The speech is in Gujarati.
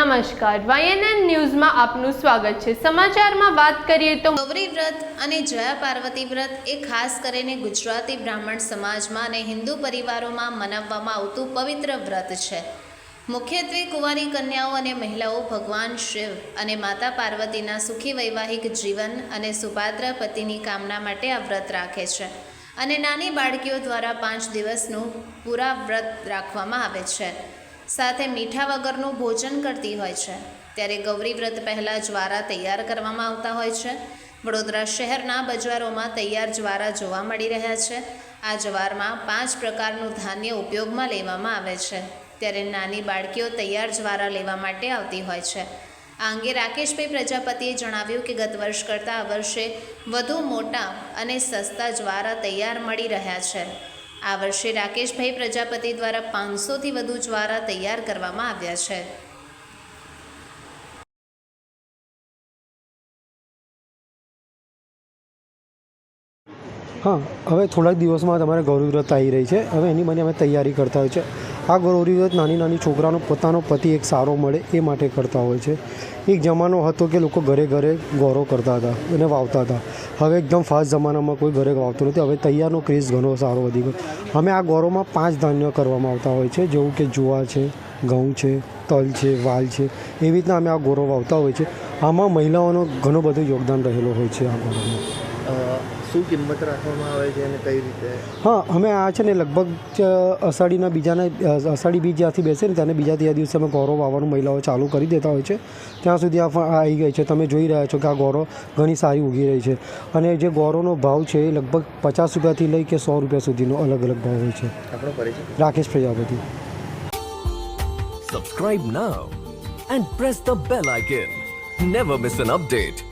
નમસ્કાર. વાયએનએન ન્યૂઝમાં આપનું સ્વાગત છે. સમાચારમાં વાત કરીએ તો ગૌરી વ્રત અને જયા પાર્વતી વ્રત એ ખાસ કરીને ગુજરાતી બ્રાહ્મણ સમાજમાં અને હિન્દુ પરિવારોમાં મનાવવામાં આવતું પવિત્ર વ્રત છે. મુખ્યત્વે કુંવારી કન્યાઓ અને મહિલાઓ ભગવાન શિવ અને માતા પાર્વતીના સુખી વૈવાહિક જીવન અને સુપાત્ર પતિની કામના માટે આ વ્રત રાખે છે અને નાની બાળકીઓ દ્વારા પાંચ દિવસનું પૂરા વ્રત રાખવામાં આવે છે. સાથે મીઠા વગરનું ભોજન કરતી હોય છે. ત્યારે ગૌરી વ્રત પહેલાં જ્વારા તૈયાર કરવામાં આવતા હોય છે. વડોદરા શહેરના બજારોમાં તૈયાર જ્વારા જોવા મળી રહ્યા છે. આ જ્વારમાં પાંચ પ્રકારનું ધાન્ય ઉપયોગમાં લેવામાં આવે છે. ત્યારે નાની બાળકીઓ તૈયાર જ્વારા લેવા માટે આવતી હોય છે. આ અંગે રાકેશભાઈ પ્રજાપતિએ જણાવ્યું કે ગત વર્ષ કરતાં આ વર્ષે વધુ મોટા અને સસ્તા જ્વારા તૈયાર મળી રહ્યા છે. આ વર્ષે રાકેશભાઈ પ્રજાપતિ દ્વારા પાંચસોથી વધુ જ્વારા તૈયાર કરવામાં આવ્યા છે. હા, હવે થોડાક દિવસમાં તમારે ગૌરવ વ્રત આવી રહી છે. હવે એની મને અમે તૈયારી કરતા હોય છે. આ ગૌરી વ્રત નાની નાની છોકરાનો પોતાનો પતિ એક સારો મળે એ માટે કરતા હોય છે. એક જમાનો હતો કે લોકો ઘરે ઘરે ગૌરવ કરતા હતા અને વાવતા હતા. હવે એકદમ ફાસ્ટ જમાનામાં કોઈ ઘરે વાવતું નથી. હવે તૈયારનો ક્રેઝ ઘણો સારો વધી ગયો. અમે આ ગૌરવમાં પાંચ ધાન્ય કરવામાં આવતા હોય છે. જેવું કે જુવાર છે, ઘઉં છે, તલ છે, વાલ છે. એવી રીતના અમે આ ગૌરવ વાવતા હોય છે. આમાં મહિલાઓનો ઘણો બધો યોગદાન રહેલો હોય છે આ ગૌરવમાં. શું કિંમત રાખવામાં આવે છે અને કઈ રીતે? હા અમે આ છે ને લગભગ અષાઢીના બીજાના અષાઢી બીજ જ્યાંથી બેસે ને ત્યાંને બીજા ત્રીજા દિવસે અમે ગૌરવ વાવવાનું મહિલાઓ ચાલુ કરી દેતા હોય છે. ત્યાં સુધી આ આવી ગઈ છે. તમે જોઈ રહ્યા છો કે આ ગૌરવ ઘણી સારી ઉગી રહી છે. અને જે ગૌરવનો ભાવ છે એ લગભગ પચાસ રૂપિયાથી લઈ કે સો રૂપિયા સુધીનો અલગ અલગ ભાવ હોય છે. આપણો પરિચય? Rakesh Prajapati. Subscribe now and press the bell icon never miss an update.